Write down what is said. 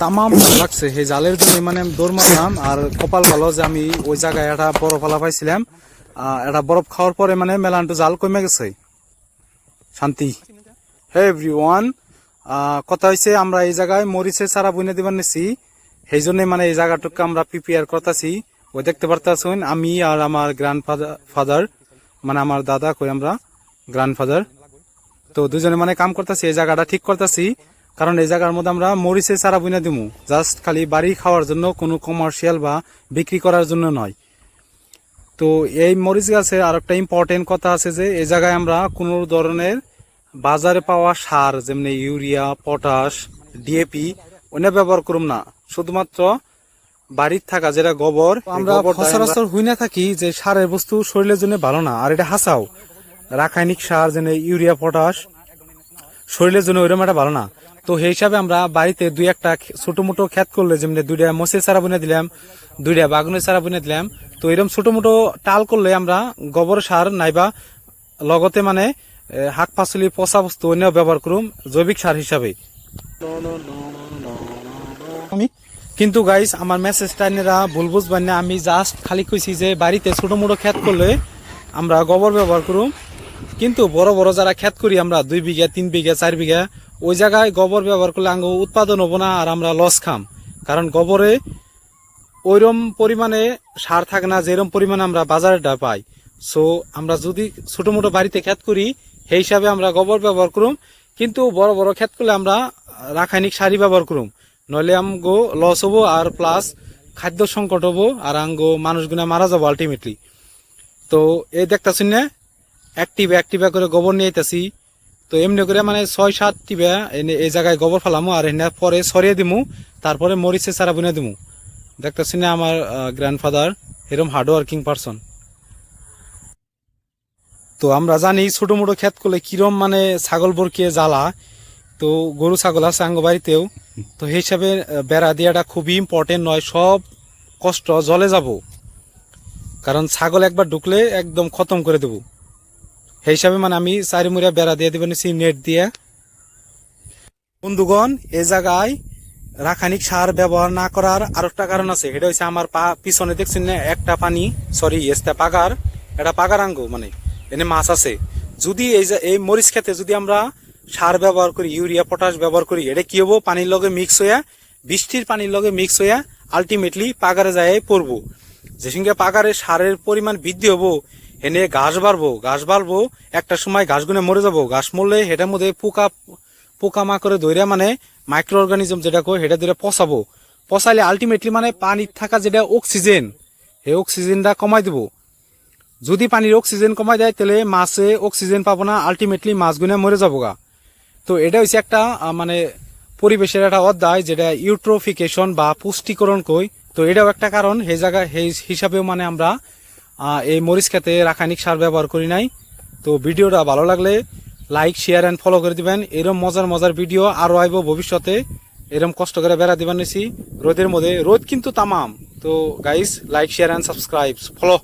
তামাম লাগছে। সেই জালের জন্য মানে আমি দৌড় আর কপাল ভালো যে আমি ওই জায়গায় একটা বরফ আলা পাইছিলাম। একটা বরফ খাওয়ার পরে মানে মেলানটু জাল কমে গেছে। শান্তি। হে এভরিওয়ান কথা হয়েছে আমরা এই জায়গায় মরিচের চারা বুনে দিবার নিছি। সেই জন্য মানে এই জায়গাটুকু আমরা প্রিপেয়ার করতেছি। ওই দেখতে পারতেছেন আমি আর আমার গ্র্যান্ড ফাদার মানে আমার দাদা কই আমরা গ্র্যান্ড তো দুজনে মানে কাম করতেছি, এই জায়গাটা ঠিক করতেছি। কারণ এই জায়গার মধ্যে আমরা মরিচের চারা বুনে দিমু। জাস্ট খালি বাড়ি খাওয়ার জন্য কোনো কমার্শিয়াল বা বিক্রি করার জন্য নয়। তো এই মরিচ গাছের আর একটা ইম্পর্টেন্ট কথা আছে যে এই জায়গায় আমরা কোনো ধরনের বাজারে পাওয়া সার যেমনি ইউরিয়া পটাশ ডিএপি ওনে ব্যবহার করুম না। শুধুমাত্র বাড়ির থাকা যেটা গোবর আমরা সচরাচর হই না থাকি যে সারের বস্তু শরীরের জন্য ভালো না আর এটা হাসাও। রাসায়নিক সার যেন ইউরিয়া পটাশ শরীরের জন্য ওইরকম একটা ভালো না। তো সেই হিসাবে আমরা বাড়িতে দুই একটা ছোটো মোটো খেত করলে, যেমনি দুইটা মসের চারা বুনে দিলাম, দুইটা বাগুনের চারা বুনে দিলাম। তো এরকম ছোটো মোটো টাল করলে আমরা গোবর সার নাইবা লগতে মানে শাক পাচলি, পচা বস্তু অন্য ব্যবহার করুম জৈবিক সার হিসাবে। আমি কিন্তু গাইস আমার মেসেজ টাইনেরা ভুল বুঝবেন না। আমি জাস্ট খালি কইছি যে বাড়িতে ছোট মোটো খেত করলে আমরা গোবর ব্যবহার করুম। কিন্তু বড় বড় যারা খেত করি আমরা, দুই বিঘা, তিন বিঘা, চার বিঘা ওই জায়গায় গোবর ব্যবহার করলে আঙ্গ উৎপাদন হব না আর আমরা লস খাম। কারণ গোবরে ওইরম পরিমাণে সার থাকে না, যেরম পরিমাণে আমরা বাজারেটা পাই। সো আমরা যদি ছোট মোটো বাড়িতে খেত করি, সেই হিসাবে আমরা গোবর ব্যবহার করুম। কিন্তু বড় বড় ক্ষেত করলে আমরা রাসায়নিক সারই ব্যবহার করুম। নইলে আমগো লস হব আর প্লাস খাদ্য সংকট হব আর আঙ্গো মানুষগুনা মারা যাব আলটিমেটলি তো, এই দেখতেছেন না? একটিভা একটিভা করে গোবর নিয়ে আইতাছি। তো এমনি করে মানে ছয় সাত এনে এই জায়গায় গোবর ফেলামু আর এনে পরে সরিয়ে দিমু, তারপরে মরিচে চারা বুনে দিমু। দেখতেছি না আমার গ্র্যান্ডফাদার এরকম হার্ড ওয়ার্কিং পারসন তো আমরা জানি ছোট মোটো ক্ষেত করলে কিরম মানে ছাগল বরকিয়ে জ্বালা। তো গরু ছাগল আছে আঙ্গ বাড়িতেও। তো সেই হিসাবে বেড়া দেওয়াটা খুবই ইম্পর্টেন্ট নয় সব কষ্ট জলে যাব। কারণ ছাগল একবার ঢুকলে একদম খতম করে দেবো। সেই হিসাবে মানে আমি চারিমুড়িয়া বেড়া দিয়ে দেবেন নেট দিয়ে। বন্ধুগণ, এ জায়গায় রাসায়নিক সার ব্যবহার না করার আর একটা কারণ আছে। এটা হচ্ছে আমার পা, পিছনে দেখছেন না, একটা পানি সরি এসটা পাগার, এটা পাগার আঙ্গ মানে এনে মাছ আছে। যদি এই এই মরিচ খেতে যদি আমরা সার ব্যবহার করি, ইউরিয়া, পটাশ ব্যবহার করি, এটা কি হব? পানির লগে মিক্স হইয়া, বৃষ্টির পানির লগে মিক্স হইয়া আলটিমেটলি পাগারে যায় পড়ব। যে সঙ্গে পাগারে সারের পরিমাণ বৃদ্ধি হব এনে ঘাস বাড়বো ঘাস বাড়বো, একটা সময় ঘাসগুনে মরে যাব। ঘাস মরলে সেটার মধ্যে পোকা পোকা মাকড়ে ধরে মানে মাইক্রো অর্গানিজম যেটা কই সেটা ধরে পচাবো। পচাইলে আলটিমেটলি মানে পানির থাকা যেটা অক্সিজেন সেই অক্সিজেনটা কমাই দিব। যদি পানির অক্সিজেন কমাই দেয়, তাহলে মাছে অক্সিজেন পাবো না আলটিমেটলি মাছগুনে মরে যাব গা। তো এটা হচ্ছে একটা মানে পরিবেশের একটা অধ্যায় যেটা ইউট্রোফিকেশন বা পুষ্টিকরণ কই তো এটাও একটা কারণ, সেই জায়গায়, সেই হিসাবেও মানে আমরা এই মরিচ খেতে রাসায়নিক সার ব্যবহার করি নাই। তো ভিডিওটা ভালো লাগলে লাইক শেয়ার অ্যান্ড ফলো করে দিবেন। এরম মজার মজার ভিডিও আরও আইব ভবিষ্যতে। এরম কষ্ট করে বেড়া দিবেন নিছি। রোদের মধ্যে রোদ কিন্তু তামাম। তো guys like share and subscribe follow